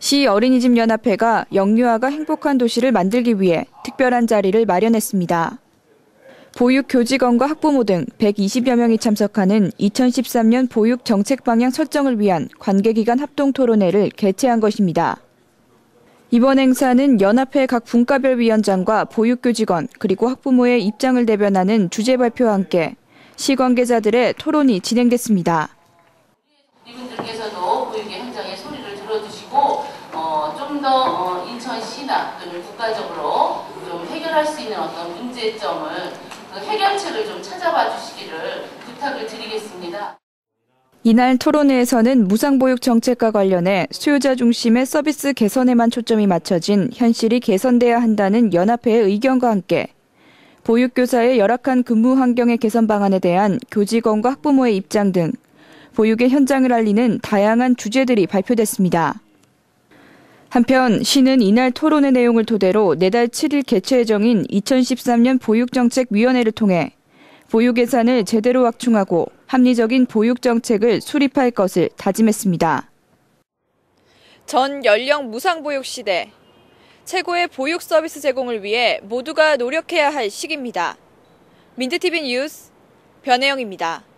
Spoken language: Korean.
시 어린이집 연합회가 영유아가 행복한 도시를 만들기 위해 특별한 자리를 마련했습니다. 보육 교직원과 학부모 등 120여 명이 참석하는 2013년 보육 정책 방향 설정을 위한 관계기관 합동 토론회를 개최한 것입니다. 이번 행사는 연합회 각 분과별 위원장과 보육 교직원 그리고 학부모의 입장을 대변하는 주제 발표와 함께 시 관계자들의 토론이 진행됐습니다. 이분들께서도 보육의 현장의 소리를 들어주시고 어, 좀더 어, 인천시나 또는 국가적으로 좀 해결할 수 있는 어떤 문제점을 그 해결책을 좀 찾아봐 주시기를 부탁을 드리겠습니다. 이날 토론회에서는 무상보육 정책과 관련해 수요자 중심의 서비스 개선에만 초점이 맞춰진 현실이 개선돼야 한다는 연합회의 의견과 함께 보육교사의 열악한 근무 환경의 개선 방안에 대한 교직원과 학부모의 입장 등 보육의 현장을 알리는 다양한 주제들이 발표됐습니다. 한편 시는 이날 토론의 내용을 토대로 내달 7일 개최 예정인 2013년 보육정책위원회를 통해 보육 예산을 제대로 확충하고 합리적인 보육 정책을 수립할 것을 다짐했습니다. 전 연령 무상보육 시대. 최고의 보육 서비스 제공을 위해 모두가 노력해야 할 시기입니다. 민트TV 뉴스 변혜영입니다.